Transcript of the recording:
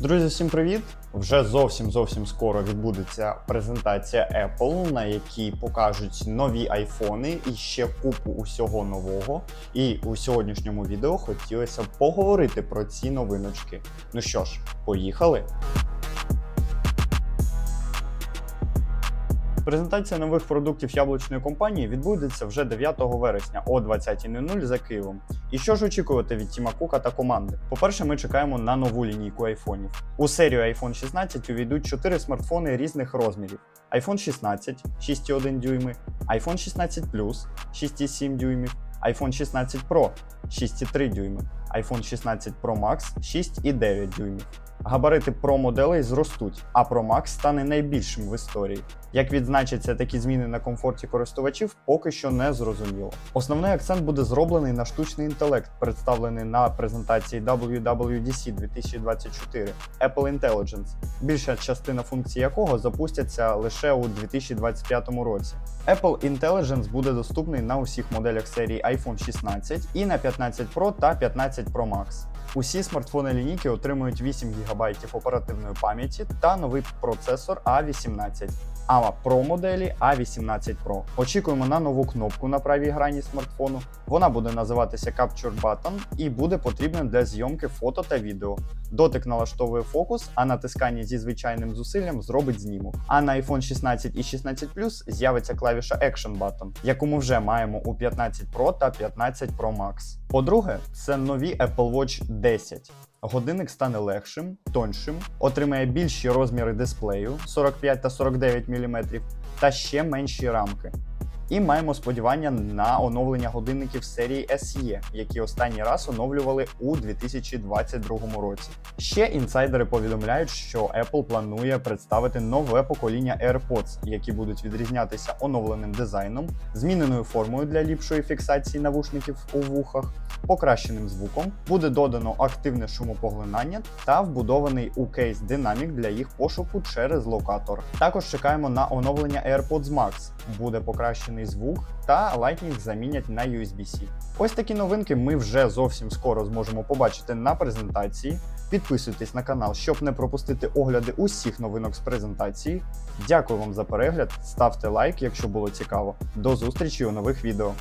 Друзі, всім привіт! Вже зовсім зовсім скоро відбудеться презентація Apple, на якій покажуть нові айфони і ще купу усього нового. І у сьогоднішньому відео хотілося б поговорити про ці новиночки. Ну що ж, поїхали! Презентація нових продуктів яблучної компанії відбудеться вже 9 вересня о 20.00 за Києвом. І що ж очікувати від Тіма Кука та команди? По-перше, ми чекаємо на нову лінійку айфонів. У серію iPhone 16 увійдуть 4 смартфони різних розмірів: iPhone 16 6,1 дюйми, iPhone 16 Plus 6,7 дюймів, iPhone 16 Pro 6,3 дюйми, iPhone 16 Pro Max 6,9 дюймів. Габарити Pro моделей зростуть, а Pro Max стане найбільшим в історії. Як відзначаться такі зміни на комфорті користувачів, поки що не зрозуміло. Основний акцент буде зроблений на штучний інтелект, представлений на презентації WWDC 2024 Apple Intelligence, більша частина функцій якого запустяться лише у 2025 році. Apple Intelligence буде доступний на усіх моделях серії iPhone 16 і на 15 Pro та 15 Pro Max. Усі смартфони лінійки отримують 8 ГБ оперативної пам'яті та новий процесор A18. А Pro моделі A18 Pro. Очікуємо на нову кнопку на правій грані смартфону. Вона буде називатися Capture Button і буде потрібна для зйомки фото та відео. Дотик налаштовує фокус, а натискання зі звичайним зусиллям зробить знімок. А на iPhone 16 і 16 Plus з'явиться клавіша Action Button, яку ми вже маємо у 15 Pro та 15 Pro Max. По-друге, це нові Apple Watch 10. Годинник стане легшим, тоншим, отримає більші розміри дисплею 45 та 49 мм та ще менші рамки. І маємо сподівання на оновлення годинників серії SE, які останній раз оновлювали у 2022 році. Ще інсайдери повідомляють, що Apple планує представити нове покоління AirPods, які будуть відрізнятися оновленим дизайном, зміненою формою для ліпшої фіксації навушників у вухах, покращеним звуком, буде додано активне шумопоглинання та вбудований у кейс динамік для їх пошуку через локатор. Також чекаємо на оновлення AirPods Max, буде покращений звук та Lightning замінять на USB-C. Ось такі новинки ми вже зовсім скоро зможемо побачити на презентації. Підписуйтесь на канал, щоб не пропустити огляди усіх новинок з презентації. Дякую вам за перегляд, ставте лайк, якщо було цікаво. До зустрічі у нових відео.